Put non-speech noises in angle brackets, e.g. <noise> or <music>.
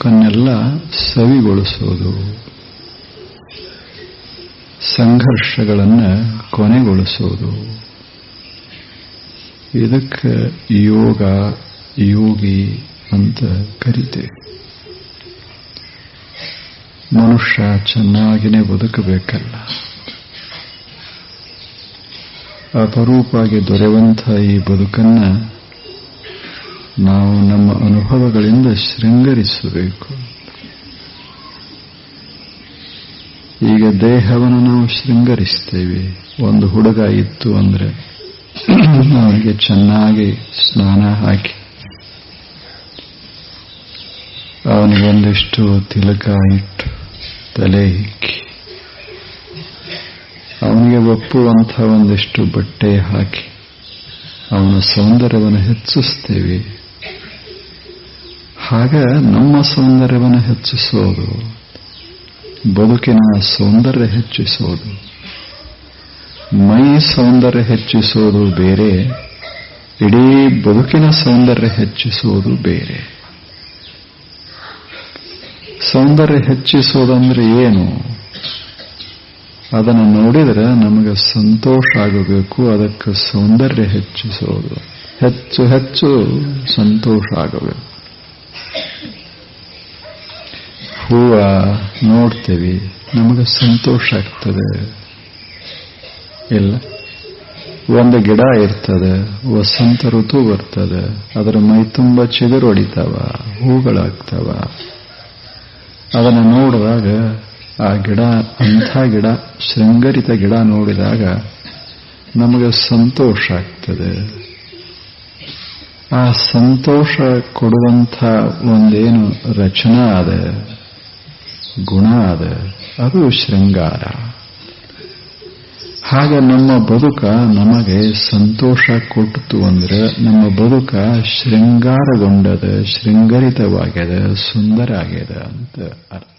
ಕನ್ನೆಲ್ಲ ಸವಿಗೊಳಿಸೋದು. ಸಂಘರ್ಷಗಳನ್ನು ಕೊನೆಗೊಳಿಸೋದು. ಇದಕ್ಕೆ ಯೋಗ, ಯೋಗಿ ಅಂತ ಕರಿತೇವೆ ಮನುಷ್ಯ ಚೆನ್ನಾಗಿನೇ ಬದುಕಬೇಕಲ್ಲ. ಅಪರೂಪಾಗಿ ದೊರೆಯುವಂಥ ಈ ಬದುಕನ್ನ ನಾವು ನಮ್ಮ ಅನುಭವಗಳಿಂದ ಶೃಂಗರಿಸಬೇಕು. ಈಗ ದೇಹವನ್ನು ನಾವು ಶೃಂಗರಿಸ್ತೇವೆ. ಒಂದು ಹುಡುಗ ಇತ್ತು ಅಂದ್ರೆ <clears throat> ಅವನಿಗೆ ಚೆನ್ನಾಗಿ ಸ್ನಾನ ಹಾಕಿ. ಅವನಿಗೊಂದಿಷ್ಟು ತಿಲಕ ಇಟ್ಟು ತಲೆ ಹಿಕ್ಕಿ. ಅವನಿಗೆ ಒಪ್ಪುವಂಥ ಒಂದಿಷ್ಟು ಬಟ್ಟೆ ಹಾಕಿ. ಅವನ ಸೌಂದರ್ಯವನ್ನು ಹೆಚ್ಚಿಸ್ತೇವೆ ಆಗ ನಮ್ಮ ಸೌಂದರ್ಯವನ್ನು ಹೆಚ್ಚಿಸೋದು ಬದುಕಿನ ಸೌಂದರ್ಯ ಹೆಚ್ಚಿಸೋದು ಮೈ ಸೌಂದರ್ಯ ಹೆಚ್ಚಿಸೋದು ಬೇರೆ, ಇಡೀ ಬದುಕಿನ ಸೌಂದರ್ಯ ಹೆಚ್ಚಿಸೋದು ಬೇರೆ. ಸೌಂದರ್ಯ ಹೆಚ್ಚಿಸೋದಂದ್ರೆ ಏನು? ಅದನ್ನು ನೋಡಿದರೆ ನಮಗೆ ಸಂತೋಷ ಆಗಬೇಕು, ಅದಕ್ಕೆ ಸೌಂದರ್ಯ ಹೆಚ್ಚಿಸೋದು ಹೆಚ್ಚು ಹೆಚ್ಚು ಸಂತೋಷ ಆಗಬೇಕು. ಹೂವ ನೋಡ್ತೇವೆ, ನಮಗೆ ಸಂತೋಷ ಆಗ್ತದೆ. ಇಲ್ಲ. ಒಂದು ಗಿಡ ಇರ್ತದೆ, ವಸಂತ ಋತು ಬರ್ತದೆ, ಅದರ ಮೈ ತುಂಬ ಚಿಗುರು ಹೊಡಿತಾವ, ಹೂಗಳಾಗ್ತಾವ. ಅದನ್ನು ನೋಡಿದಾಗ ಆ ಗಿಡ, ಅಂಥ ಗಿಡ, ಶೃಂಗರಿತ ಗಿಡ ನೋಡಿದಾಗ ನಮಗೆ ಸಂತೋಷ ಆಗ್ತದೆ. ಆ ಸಂತೋಷ ಕೊಡುವಂಥ ಒಂದೇನು ರಚನಾ ಅದ ಗುಣ ಅದ ಅದು ಶೃಂಗಾರ. ಹಾಗೆ ನಮ್ಮ ಬದುಕ ನಮಗೆ ಸಂತೋಷ ಕೊಟ್ಟಿತು ಅಂದ್ರೆ ನಮ್ಮ ಬದುಕ ಶೃಂಗಾರಗೊಂಡದ, ಶೃಂಗರಿತವಾಗ್ಯದ ಸುಂದರ ಆಗ್ಯದ ಅಂತ ಅರ್ಥ.